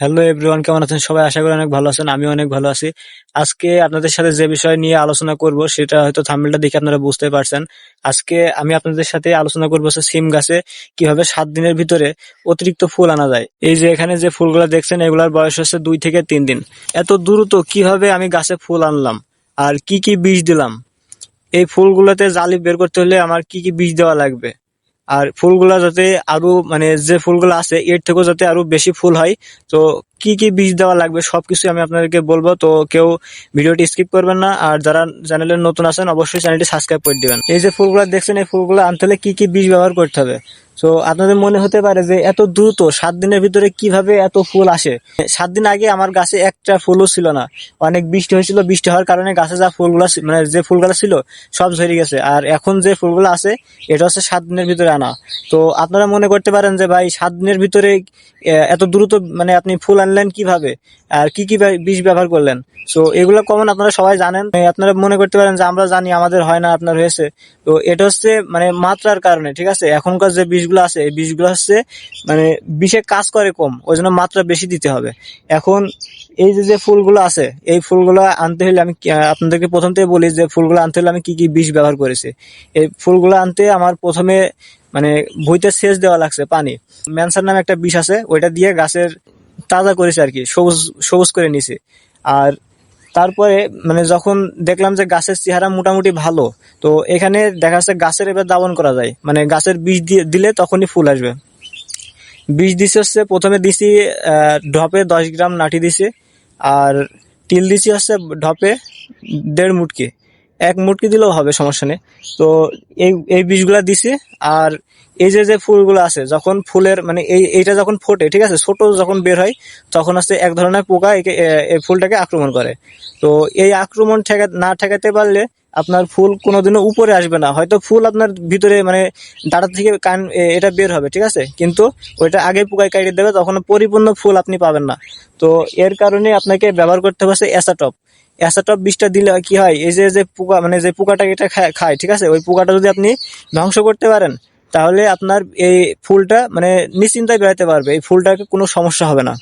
Hello everyone, কেমন আছেন? সবাই আশা করি অনেক ভালো আছেন আমি অনেক ভালো আছি। আজকে আপনাদের সাথে যে বিষয় নিয়ে আলোচনা করব, সেটা হয়তো থাম্বনেলটা দেখে আপনারা বুঝতে পারছেন। আজকে আমি আপনাদের সাথে আলোচনা করব সিম গাছে কীভাবে সাত দিনের ভিতরে অতিরিক্ত ফুল আনা যায়। এই যে এখানে যে ফুলগুলো দেখছেন, এগুলার বয়স হচ্ছে দুই থেকে তিন দিন। এত দ্রুত কীভাবে আমি গাছে ফুল আনলাম? আর কি কি বীজ দিলাম? এই ফুলগুলোতে জালি বের করতে হলে আমার কি কি বীজ দেওয়া লাগবে? আর ফুলগুলা যাতে আরও মানে যে ফুলগুলো আছে, এর থেকেও যাতে আরও বেশি ফুল হয়। তো কি কি বীজ দেওয়া লাগবে সবকিছু আমি আপনাদেরকে বলব। তো কেউ ভিডিওটি স্কিপ করবেন না। আর যারা চ্যানেলে নতুন আছেন, অবশ্যই চ্যানেলটি সাবস্ক্রাইব করে দিবেন। এই যে ফুলগুলো দেখছেন, এই ফুলগুলো আনতে হলে কি কি বীজ ব্যবহার করতে হবে? তো আপনাদের মনে হতে পারে যে এত দ্রুত সাত দিনের ভিতরে কীভাবে এত ফুল আসে? সাত দিন আগে আমার গাছে একটা ফুলও ছিল না। অনেক বৃষ্টি হয়েছিল, বৃষ্টি হওয়ার কারণে গাছে যা ফুলগুলো মানে যে ফুলগুলো ছিল, সব ঝরে গেছে। আর এখন যে ফুলগুলো আছে, এটা হচ্ছে সাত দিনের ভিতরে আনা। তো আপনারা মনে করতে পারেন যে ভাই, সাত দিনের ভিতরে এত দ্রুত মানে আপনি ফুল আনলেন কীভাবে? আর কি কি বীজ ব্যবহার করলেন? তো এগুলো কমন আপনারা সবাই জানেন। আপনারা মনে করতে পারেন যে আমরা জানি আমাদের হয় না, আপনার হয়েছে। তো এটা হচ্ছে মানে মাত্রার কারণে, ঠিক আছে? এখনকার যে বীজগুলো আছে, এই বীজগুলো হচ্ছে মানে বিষে কাজ করে কম, ওই জন্য মাত্রা বেশি দিতে হবে। এখন এই যে যে ফুলগুলো আছে, এই ফুলগুলো আনতে হলে আমি আপনাদেরকে প্রথম থেকে বলি যে ফুলগুলো আনতে হলে আমি কি কি বিষ ব্যবহার করেছি। এই ফুলগুলো আনতে আমার প্রথমে মানে ভুইতে সেচ দেওয়া লাগছে, পানি। ম্যানসার নামে একটা বিষ আছে, ওইটা দিয়ে গাছের তাজা করেছে আর কি, সবুজ সবুজ করে নিছে আর তারপরে মানে যখন দেখলাম যে গাছের চেহারা মোটামুটি ভালো, তো এখানে দেখা যাচ্ছে গাছের এবার দাবন করা যায়। মানে গাছের বীজ দিয়ে, দিলে তখনই ফুল আসবে। বীজ দিছে হচ্ছে, প্রথমে দিছি ঢপে দশ গ্রাম নাটি দিছি, আর তিল দিছি হচ্ছে ঢপে দেড় মুটকি। এক মুটকি দিলেও হবে, সমস্যা নেই। তো এই এই বীজগুলা দিছি, আর এই যে যে ফুলগুলো আছে, যখন ফুলের মানে এই, এইটা যখন ফোটে, ঠিক আছে, ছোট যখন বের হয়, তখন হচ্ছে এক ধরনের পোকা একে- এই ফুলটাকে আক্রমণ করে। তো এই আক্রমণ ঠেকা, না ঠেকাতে পারলে আপনার ফুল কোনোদিনও উপরে আসবে না। হয়তো ফুল আপনার ভিতরে মানে ডাটা থেকে কান এটা বের হবে, ঠিক আছে? কিন্তু ওইটা আগে পোকায় কাটিয়ে দেবে, তখন পরিপূর্ণ ফুল আপনি পাবেন না। তো এর কারণে আপনাকে ব্যবহার করতে হবে অ্যাসাটপ অ্যাসাটপ বিষটা দিলে কি হয়? এই যে যে পোকা মানে যে পোকাটা এটা খায়, ঠিক আছে? ওই পোকাটা যদি আপনি ধ্বংস করতে পারেন, তাহলে আপনার এই ফুলটা মানে নিশ্চিন্তায় বেড়াতে পারবে। এই ফুলটাকে কোনো সমস্যা হবে না।